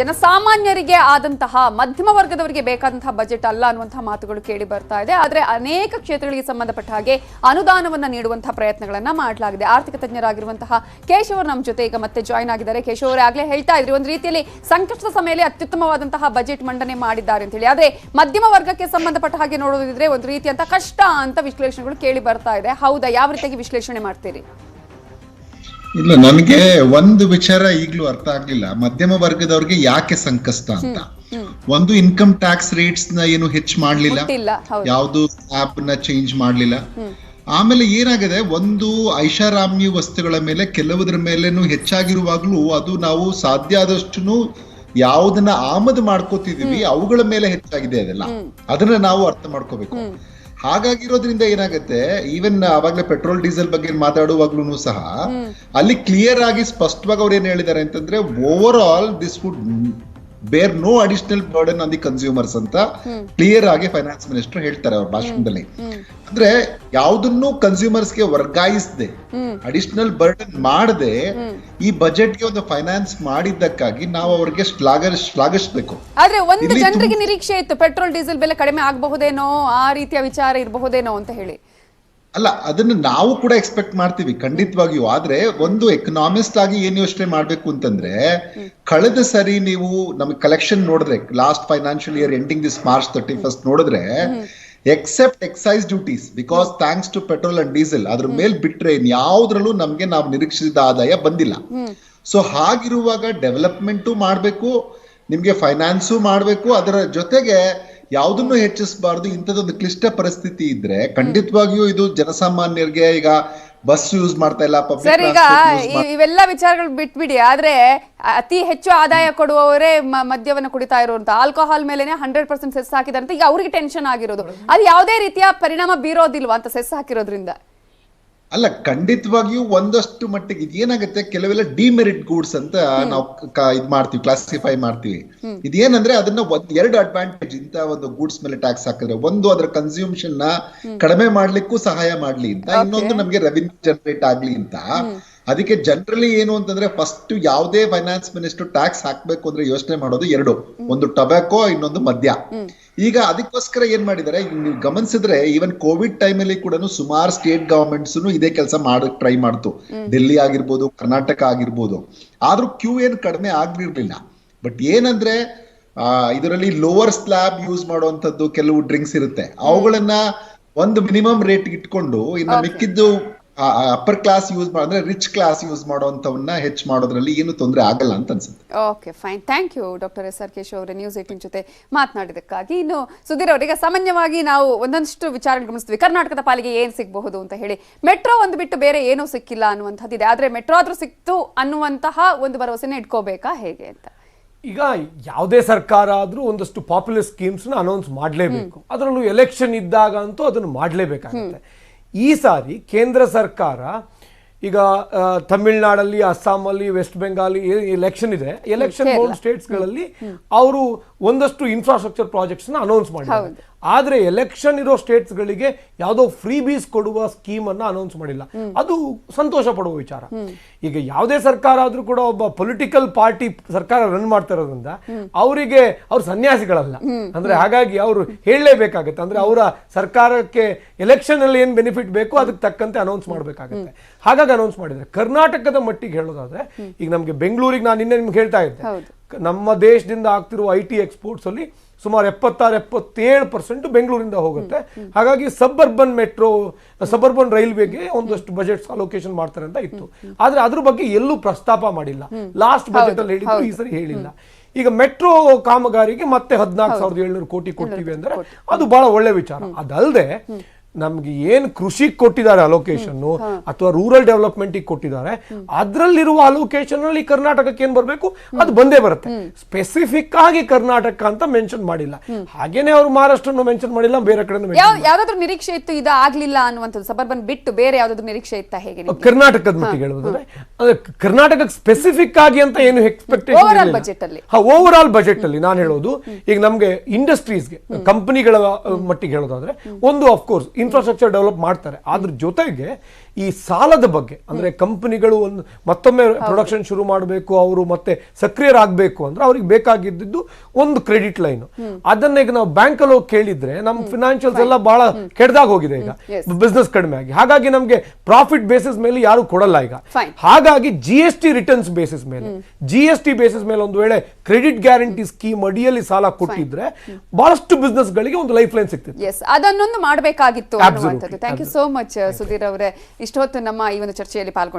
ಜನಸಾಮಾನ್ಯರಿಗೆ ಆದಂತಹ ಮಧ್ಯಮ ವರ್ಗದವರಿಗೆ ಬೇಕಾದಂತಹ ಬಜೆಟ್ ಅಲ್ಲ ಅನ್ನುವಂತಹ ಮಾತುಗಳು ಕೇಳಿ ಬರ್ತಾ ಇದೆ. ಆದರೆ ಅನೇಕ ಕ್ಷೇತ್ರಗಳಿಗೆ ಸಂಬಂಧಪಟ್ಟ ಹಾಗೆ ಅನುದಾನವನ್ನು ನೀಡುವಂತಹ ಪ್ರಯತ್ನಗಳನ್ನ ಮಾಡಲಾಗಿದೆ. ಆರ್ಥಿಕ ತಜ್ಞರಾಗಿರುವಂತಹ ಕೇಶವ್ ನಮ್ಮ ಜೊತೆ ಈಗ ಮತ್ತೆ ಜಾಯ್ನ್ ಆಗಿದ್ದಾರೆ. ಕೇಶವ್ ಅವರೇ ಆಗ್ಲೇ ಹೇಳ್ತಾ ಇದ್ರಿ, ಒಂದು ರೀತಿಯಲ್ಲಿ ಸಂಕಷ್ಟದ ಸಮಯದಲ್ಲಿ ಅತ್ಯುತ್ತಮವಾದಂತಹ ಬಜೆಟ್ ಮಂಡನೆ ಮಾಡಿದ್ದಾರೆ ಅಂತ ಹೇಳಿ. ಆದ್ರೆ ಮಧ್ಯಮ ವರ್ಗಕ್ಕೆ ಸಂಬಂಧಪಟ್ಟ ಹಾಗೆ ನೋಡೋದಿದ್ರೆ ಒಂದು ರೀತಿಯಂತ ಕಷ್ಟ ಅಂತ ವಿಶ್ಲೇಷಣೆಗಳು ಕೇಳಿ ಬರ್ತಾ ಇದೆ. ಹೌದಾ? ಯಾವ ರೀತಿಯಾಗಿ ವಿಶ್ಲೇಷಣೆ ಮಾಡ್ತೀರಿ? ಇಲ್ಲ ನನಗೆ ಒಂದು ವಿಚಾರ ಈಗಲೂ ಅರ್ಥ ಆಗ್ಲಿಲ್ಲ. ಮಧ್ಯಮ ವರ್ಗದವ್ರಿಗೆ ಯಾಕೆ ಸಂಕಷ್ಟ ಅಂತ? ಒಂದು ಇನ್ಕಮ್ ಟ್ಯಾಕ್ಸ್ ರೇಟ್ಸ್ನ ಏನು ಹೆಚ್ಚು ಮಾಡ್ಲಿಲ್ಲ? ಯಾವ್ದು ಆಪ್ನ ಚೇಂಜ್ ಮಾಡ್ಲಿಲ್ಲ? ಆಮೇಲೆ ಏನಾಗಿದೆ? ಒಂದು ಐಷಾರಾಮಿ ವಸ್ತುಗಳ ಮೇಲೆ ಕೆಲವುದ್ರ ಮೇಲೆನು ಹೆಚ್ಚಾಗಿರುವಾಗ್ಲೂ ಅದು ನಾವು ಸಾಧ್ಯ ಆದಷ್ಟು ಯಾವ್ದನ್ನ ಆಮದು ಮಾಡ್ಕೋತಿದೀವಿ ಅವುಗಳ ಮೇಲೆ ಹೆಚ್ಚಾಗಿದೆ ಅದೆಲ್ಲ. ಅದನ್ನ ನಾವು ಅರ್ಥ ಮಾಡ್ಕೋಬೇಕು. ಹಾಗಾಗಿರೋದ್ರಿಂದ ಏನಾಗುತ್ತೆ? ಈವನ್ ಅವಾಗಲೇ ಪೆಟ್ರೋಲ್ ಡೀಸೆಲ್ ಬಗ್ಗೆ ಮಾತಾಡುವಾಗ್ಲೂ ಸಹ ಅಲ್ಲಿ ಕ್ಲಿಯರ್ ಆಗಿ ಸ್ಪಷ್ಟವಾಗಿ ಅವ್ರು ಏನ್ ಹೇಳಿದ್ದಾರೆ ಅಂತಂದ್ರೆ over all this would bear no additional burden on the consumers ಅಂತ ಕ್ಲಿಯರ್ ಆಗಿ ಫೈನಾನ್ಸ್ ಮಿನಿಸ್ಟರ್ ಹೇಳ್ತಾರೆ ಅವ್ರ ಭಾಷಣದಲ್ಲಿ. ಅಂದ್ರೆ ಯಾವ್ದನ್ನು ಕನ್ಸ್ಯೂಮರ್ಸ್ಗೆ ವರ್ಗಾಯಿಸದೆ ಅಡಿಷನಲ್ ಬರ್ಡನ್ ಮಾಡದೆ ಈ ಬಜೆಟ್ಗೆ ಒಂದು ಫೈನಾನ್ಸ್ ಮಾಡಿದ್ದಕ್ಕಾಗಿ ನಾವು ಅವ್ರಿಗೆ ಶ್ಲಾಘ ಶ್ಲಾಘಿಸ್ಬೇಕು. ಆದ್ರೆ ಒಂದು ಜನರಿಗೆ ನಿರೀಕ್ಷೆ ಇತ್ತು ಪೆಟ್ರೋಲ್ ಡೀಸೆಲ್ ಬೆಲೆ ಕಡಿಮೆ ಆಗಬಹುದೇನೋ ಆ ರೀತಿಯ ವಿಚಾರ ಇರಬಹುದೇನೋ ಅಂತ ಹೇಳಿ. ಅಲ್ಲ ಅದನ್ನ ನಾವು ಕೂಡ ಎಕ್ಸ್ಪೆಕ್ಟ್ ಮಾಡ್ತೀವಿ. ಖಂಡಿತವಾಗಿಯೂ ಆದ್ರೆ ಒಂದು ಎಕನಾಮಿಸ್ಟ್ ಆಗಿ ಏನ್ ಯೋಚನೆ ಮಾಡ್ಬೇಕು ಅಂತಂದ್ರೆ ಕಳೆದ ಸರಿ ನೀವು ನಮಗೆ ಕಲೆಕ್ಷನ್ ನೋಡಿದ್ರೆ last financial year ending this March thirty first ನೋಡಿದ್ರೆ except excise duties because thanks to petrol and diesel ಅದ್ರ ಮೇಲೆ ಬಿಟ್ರೆ ಯಾವ್ದ್ರಲ್ಲೂ ನಮ್ಗೆ ನಾವು ನಿರೀಕ್ಷಿಸಿದ ಆದಾಯ ಬಂದಿಲ್ಲ. ಸೊ ಹಾಗಿರುವಾಗ ಡೆವಲಪ್ಮೆಂಟು ಮಾಡಬೇಕು ನಿಮ್ಗೆ ಫೈನಾನ್ಸು ಮಾಡಬೇಕು ಅದರ ಜೊತೆಗೆ ಯಾವುದನ್ನು ಹೆಚ್ಚಿಸಬಾರದು ಇಂಥದ್ದೊಂದು ಕ್ಲಿಷ್ಟ ಪರಿಸ್ಥಿತಿ ಇದ್ರೆ ಖಂಡಿತವಾಗಿಯೂ ಇದು ಜನಸಾಮಾನ್ಯರಿಗೆ ಈಗ ಬಸ್ ಯೂಸ್ ಮಾಡ್ತಾ ಇಲ್ಲ ಸರ್ ಈಗ ಇವೆಲ್ಲ ವಿಚಾರಗಳು ಬಿಟ್ಬಿಡಿ. ಆದ್ರೆ ಅತಿ ಹೆಚ್ಚು ಆದಾಯ ಕೊಡುವವರೇ ಮದ್ಯವನ್ನು ಮದ್ಯವನ್ನ ಕುಡಿತಾ ಇರುವಂತ ಆಲ್ಕೋಹಾಲ್ ಮೇಲೆನೆ ಹಂಡ್ರೆಡ್ ಪರ್ಸೆಂಟ್ ಸೆಸ್ ಹಾಕಿದಂತ ಈಗ ಅವ್ರಿಗೆ ಟೆನ್ಷನ್ ಆಗಿರೋದು. ಅದು ಯಾವುದೇ ರೀತಿಯ ಪರಿಣಾಮ ಬೀರೋದಿಲ್ವಾ ಅಂತ ಸೆಸ್ ಹಾಕಿರೋದ್ರಿಂದ? ಅಲ್ಲ ಖಂಡಿತವಾಗಿಯೂ ಒಂದಷ್ಟು ಮಟ್ಟಿಗೆ ಇದೇನಾಗುತ್ತೆ ಕೆಲವೆಲ್ಲ ಡಿಮೆರಿಟ್ ಗೂಡ್ಸ್ ಅಂತ ನಾವು ಇದು ಮಾಡ್ತೀವಿ ಕ್ಲಾಸಿಫೈ ಮಾಡ್ತೀವಿ. ಇದೇನಂದ್ರೆ ಅದನ್ನ ಒಂದ್ ಎರಡು ಅಡ್ವಾಂಟೇಜ್ ಇಂತ ಒಂದು ಗೂಡ್ಸ್ ಮೇಲೆ ಟ್ಯಾಕ್ಸ್ ಹಾಕಿದ್ರೆ ಒಂದು ಅದರ ಕನ್ಸ್ಯೂಮ್ಷನ್ನ ಕಡಿಮೆ ಮಾಡ್ಲಿಕ್ಕೂ ಸಹಾಯ ಮಾಡ್ಲಿ ಅಂತ ಇನ್ನೊಂದು ನಮ್ಗೆ ರೆವಿನ್ಯೂ ಜನರೇಟ್ ಆಗ್ಲಿ ಅಂತ. ಅದಕ್ಕೆ ಜನರಲಿ ಏನು ಅಂತಂದ್ರೆ ಫಸ್ಟ್ ಯಾವುದೇ ಫೈನಾನ್ಸ್ ಮಿನಿಸ್ಟರ್ ಟ್ಯಾಕ್ಸ್ ಹಾಕ್ಬೇಕು ಅಂದ್ರೆ ಯೋಚನೆ ಮಾಡೋದು ಎರಡು. ಒಂದು ಟೊಬ್ಯಾಕೋ ಇನ್ನೊಂದು ಮದ್ಯ. ಈಗ ಅದಕ್ಕೋಸ್ಕರ ಏನ್ ಮಾಡಿದ್ದಾರೆ? ನೀವು ಗಮನಿಸಿದ್ರೆ ಈವನ್ ಕೋವಿಡ್ ಟೈಮಲ್ಲಿ ಕೂಡ ಸುಮಾರು ಸ್ಟೇಟ್ ಗವರ್ಮೆಂಟ್ಸ್ ಇದೇ ಕೆಲಸ ಮಾಡಕ್ ಟ್ರೈ ಮಾಡ್ತು. ಡೆಲ್ಲಿ ಆಗಿರ್ಬೋದು ಕರ್ನಾಟಕ ಆಗಿರ್ಬೋದು. ಆದ್ರೂ ಕ್ಯೂ ಏನ್ ಕಡಿಮೆ ಆಗಿರ್ಲಿಲ್ಲ ಬಟ್ ಏನಂದ್ರೆ ಆ ಇದರಲ್ಲಿ ಲೋವರ್ ಸ್ಲ್ಯಾಬ್ ಯೂಸ್ ಮಾಡುವಂತದ್ದು ಕೆಲವು ಡ್ರಿಂಕ್ಸ್ ಇರುತ್ತೆ. ಅವುಗಳನ್ನ ಒಂದು ಮಿನಿಮಮ್ ರೇಟ್ ಇಟ್ಕೊಂಡು ಇನ್ನು ಮಿಕ್ಕಿದ್ದು ಅಪ್ಪರ್ ಕ್ಲಾಸ್ ಯೂಸ್ ಮಾಡಿದ್ರೆ ರಿಚ್ ಕ್ಲಾಸ್ ಯೂಸ್ ಮಾಡುವಂತವನ್ನ ಹೆಚ್ಚು ಮಾಡೋದ್ರಲ್ಲಿ ಏನು ತೊಂದರೆ ಆಗಲ್ಲ ಅಂತ ಅನ್ಸುತ್ತೆ. Okay fine thank you doctor S R Keshav ಅವರ ನ್ಯೂಸ್ ಏಟಿನ್ ಜೊತೆ ಮಾತನಾಡಿದಕ್ಕಾಗಿ. ಇನ್ನು ಸುಧೀರ್ ಅವರಿಗೆ ಸಾಮಾನ್ಯವಾಗಿ ನಾವು ಒಂದಷ್ಟು ವಿಚಾರಗಳು ಗಮನಿಸ್ತೀವಿ. ಕರ್ನಾಟಕದ ಪಾಲಿಗೆ ಏನು ಸಿಗಬಹುದು ಅಂತ ಹೇಳಿ. ಮೆಟ್ರೋ ಒಂದು ಬಿಟ್ಟು ಬೇರೆ ಏನೂ ಸಿಕ್ಕಿಲ್ಲ ಅನ್ನುವಂಥದ್ದಿದೆ. ಆದರೆ ಮೆಟ್ರೋ ಆದ್ರೂ ಸಿಕ್ತು ಅನ್ನುವಂತಹ ಒಂದು ಭರವಸೆನ ಇಟ್ಕೋಬೇಕಾ? ಹೇಗೆ ಅಂತ. ಈಗ ಯಾವುದೇ ಸರ್ಕಾರ ಆದರೂ ಒಂದಷ್ಟು ಪಾಪ್ಯುಲರ್ ಸ್ಕೀಮ್ಸ್ನ ಅನೌನ್ಸ್ ಮಾಡಲೇಬೇಕು. ಅದರಲ್ಲೂ ಎಲೆಕ್ಷನ್ ಇದ್ದಾಗ ಅಂತೂ ಅದನ್ನು ಮಾಡಲೇಬೇಕಾಗುತ್ತೆ. ಈ ಸಾರಿ ಕೇಂದ್ರ ಸರ್ಕಾರ ಈಗ ತಮಿಳ್ನಾಡಲ್ಲಿ ಅಸ್ಸಾಮಲ್ಲಿ ವೆಸ್ಟ್ ಬೆಂಗಾಲ್ ಎಲೆಕ್ಷನ್ ಇದೆ. ಎಲೆಕ್ಷನ್ ಸ್ಟೇಟ್ಸ್ ಸ್ಟೇಟ್ಸ್ಗಳಲ್ಲಿ ಅವರು ಒಂದಷ್ಟು ಇನ್ಫ್ರಾಸ್ಟ್ರಕ್ಚರ್ ಪ್ರಾಜೆಕ್ಟ್ಸ್ನ ಅನೌನ್ಸ್ ಮಾಡಿದ್ದಾರೆ. ಆದ್ರೆ ಎಲೆಕ್ಷನ್ ಇರೋ ಸ್ಟೇಟ್ಸ್ಗಳಿಗೆ ಯಾವುದೋ ಫ್ರೀ ಬೀಸ್ ಕೊಡುವ ಸ್ಕೀಮ್ ಅನ್ನ ಅನೌನ್ಸ್ ಮಾಡಿಲ್ಲ. ಅದು ಸಂತೋಷ ಪಡುವ ವಿಚಾರ. ಈಗ ಯಾವುದೇ ಸರ್ಕಾರ ಆದ್ರೂ ಕೂಡ ಒಬ್ಬ ಪೊಲಿಟಿಕಲ್ ಪಾರ್ಟಿ ಸರ್ಕಾರ ರನ್ ಮಾಡ್ತಾ ಇರೋದ್ರಿಂದ ಅವರಿಗೆ ಅವ್ರು ಸನ್ಯಾಸಿಗಳಲ್ಲ. ಅಂದ್ರೆ ಹಾಗಾಗಿ ಅವರು ಹೇಳಲೇಬೇಕಾಗುತ್ತೆ. ಅಂದ್ರೆ ಅವರ ಸರ್ಕಾರಕ್ಕೆ ಎಲೆಕ್ಷನ್ ಅಲ್ಲಿ ಏನ್ ಬೆನಿಫಿಟ್ ಬೇಕು ಅದಕ್ಕೆ ತಕ್ಕಂತೆ ಅನೌನ್ಸ್ ಮಾಡಬೇಕಾಗುತ್ತೆ. ಹಾಗಾಗಿ ಅನೌನ್ಸ್ ಮಾಡಿದ್ರೆ ಕರ್ನಾಟಕದ ಮಟ್ಟಿಗೆ ಹೇಳೋದಾದ್ರೆ, ಈಗ ನಮ್ಗೆ ಬೆಂಗಳೂರಿಗೆ ನಾನು ನಿನ್ನೆ ನಿಮ್ಗೆ ಹೇಳ್ತಾ ಇದ್ದೆ. ನಮ್ಮ ದೇಶದಿಂದ ಆಗ್ತಿರುವ ಐ ಟಿ ಎಕ್ಸ್ಪೋರ್ಟ್ಸ್ ಅಲ್ಲಿ ಸುಮಾರು ಎಪ್ಪತ್ತಾರು ಎಪ್ಪತ್ತೇಳು ಪರ್ಸೆಂಟ್ ಬೆಂಗಳೂರಿಂದ ಹೋಗುತ್ತೆ. ಹಾಗಾಗಿ ಸಬರ್ಬನ್ ಮೆಟ್ರೋ ಸಬರ್ಬನ್ ರೈಲ್ವೆಗೆ ಒಂದಷ್ಟು ಬಜೆಟ್ಸ್ ಅಲೋಕೇಶನ್ ಮಾಡ್ತಾರೆ ಅಂತ ಇತ್ತು. ಆದ್ರೆ ಅದ್ರ ಬಗ್ಗೆ ಎಲ್ಲೂ ಪ್ರಸ್ತಾಪ ಮಾಡಿಲ್ಲ. ಲಾಸ್ಟ್ ಬಜೆಟ್ ಅಲ್ಲಿ ಹೇಳಿದ್ರು ಈ ಸರಿ ಹೇಳಿಲ್ಲ. ಈಗ ಮೆಟ್ರೋ ಕಾಮಗಾರಿಗೆ ಮತ್ತೆ ಹದಿನಾಲ್ಕು ಸಾವಿರದ ಏಳ್ನೂರು ಕೋಟಿ ಕೊಡ್ತೀವಿ ಅಂದ್ರೆ ಅದು ಬಹಳ ಒಳ್ಳೆ ವಿಚಾರ. ಅದಲ್ಲದೆ ನಮ್ಗೆ ಏನ್ ಕೃಷಿ ಕೊಟ್ಟಿದ್ದಾರೆ ಅಲೋಕೇಶನ್ ಅಥವಾ ರೂರಲ್ ಡೆವಲಪ್ಮೆಂಟ್ ಕೊಟ್ಟಿದ್ದಾರೆ ಅದ್ರಲ್ಲಿರುವ ಅಲೋಕೇಶನ್ ಅಲ್ಲಿ ಕರ್ನಾಟಕಕ್ಕೆ ಏನ್ ಬರಬೇಕು? ಅದು ಬಂದೇ ಬರುತ್ತೆ. ಸ್ಪೆಸಿಫಿಕ್ ಆಗಿ ಕರ್ನಾಟಕ ಅಂತ ಮೆನ್ಷನ್ ಮಾಡಿಲ್ಲ. ಹಾಗೇನೆ ಅವರು ಮಹಾರಾಷ್ಟ್ರನು ಮೆನ್ಷನ್ ಮಾಡಿಲ್ಲ ಬೇರೆ ಕಡೆ ಯಾವ ಯಾವ್ದಾದ್ರು ನಿರೀಕ್ಷೆ ಇತ್ತು ಇದು ಆಗ್ಲಿಲ್ಲ ಅನ್ನುವಂಥದ್ದು ಸಬರ್ಬನ್ ಬಿಟ್ಟು ಬೇರೆ ಯಾವ್ದಾದ್ರು ನಿರೀಕ್ಷೆ ಇತ್ತಾ ಹೇಗೆ ಕರ್ನಾಟಕದ ಮಟ್ಟಿಗೆ ಹೇಳುವುದಾದ್ರೆ ಕರ್ನಾಟಕಕ್ಕೆ ಸ್ಪೆಸಿಫಿಕ್ ಆಗಿ ಅಂತ ಏನು Overall ಬಜೆಟ್ ಅಲ್ಲಿ. ಎಕ್ಸ್ಪೆಕ್ಟೇಷನ್ ಓವರ್ ಆಲ್ ಬಜೆಟ್ ಅಲ್ಲಿ ನಾನು ಹೇಳೋದು ಈಗ ನಮ್ಗೆ ಇಂಡಸ್ಟ್ರೀಸ್ಗೆ ಕಂಪನಿಗಳ ಮಟ್ಟಿಗೆ ಹೇಳೋದಾದ್ರೆ ಒಂದು ಆಫ್ ಕೋರ್ಸ್ ಇನ್ಫ್ರಾಸ್ಟ್ರಕ್ಚರ್ ಡೆವಲಪ್ ಮಾಡ್ತಾರೆ. ಅದ್ರ ಜೊತೆಗೆ ಈ ಸಾಲದ ಬಗ್ಗೆ ಅಂದ್ರೆ ಕಂಪನಿಗಳು ಒಂದು ಮತ್ತೊಮ್ಮೆ ಪ್ರೊಡಕ್ಷನ್ ಶುರು ಮಾಡಬೇಕು ಅವರು ಮತ್ತೆ ಸಕ್ರಿಯರಾಗಬೇಕು ಅಂದ್ರೆ ಅವ್ರಿಗೆ ಬೇಕಾಗಿದ್ದು ಒಂದು ಕ್ರೆಡಿಟ್ ಲೈನ್ ಅದನ್ನ ಈಗ ನಾವು ಬ್ಯಾಂಕ್ ಅಲ್ಲಿ ಹೋಗಿ ಕೇಳಿದ್ರೆ ನಮ್ಮ ಫಿನಾನ್ಷಿಯಲ್ಸ್ ಎಲ್ಲ ಬಹಳ ಕೆಡ್ದಾಗ ಹೋಗಿದೆ ಈಗ. ಬಿಸ್ನೆಸ್ ಕಡಿಮೆ ಆಗಿ. ಹಾಗಾಗಿ ನಮಗೆ ಪ್ರಾಫಿಟ್ ಬೇಸಿಸ್ ಮೇಲೆ ಯಾರು ಕೊಡಲ್ಲ ಈಗ. ಹಾಗಾಗಿ G S T returns basis ಮೇಲೆ. ಜಿ ಎಸ್ ಟಿ ಬೇಸಿಸ್ ಮೇಲೆ ಒಂದು ವೇಳೆ ಕ್ರೆಡಿಟ್ ಗ್ಯಾರಂಟಿ ಸ್ಕೀಮ್ ಅಡಿಯಲ್ಲಿ ಸಾಲ ಕೊಟ್ಟಿದ್ರೆ ಬಹಳಷ್ಟು ಬಿಸ್ನೆಸ್ ಗಳಿಗೆ ಒಂದು ಲೈಫ್ ಲೈನ್ ಸಿಗ್ತದೆ ಅದನ್ನೊಂದು ಮಾಡಬೇಕಾಗಿತ್ತು thank you so much Sudhir ಅವರೇ. ಇಷ್ಟೊತ್ತು ನಮ್ಮ ಈ ಒಂದು ಚರ್ಚೆಯಲ್ಲಿ ಪಾಲ್ಗೊಂಡು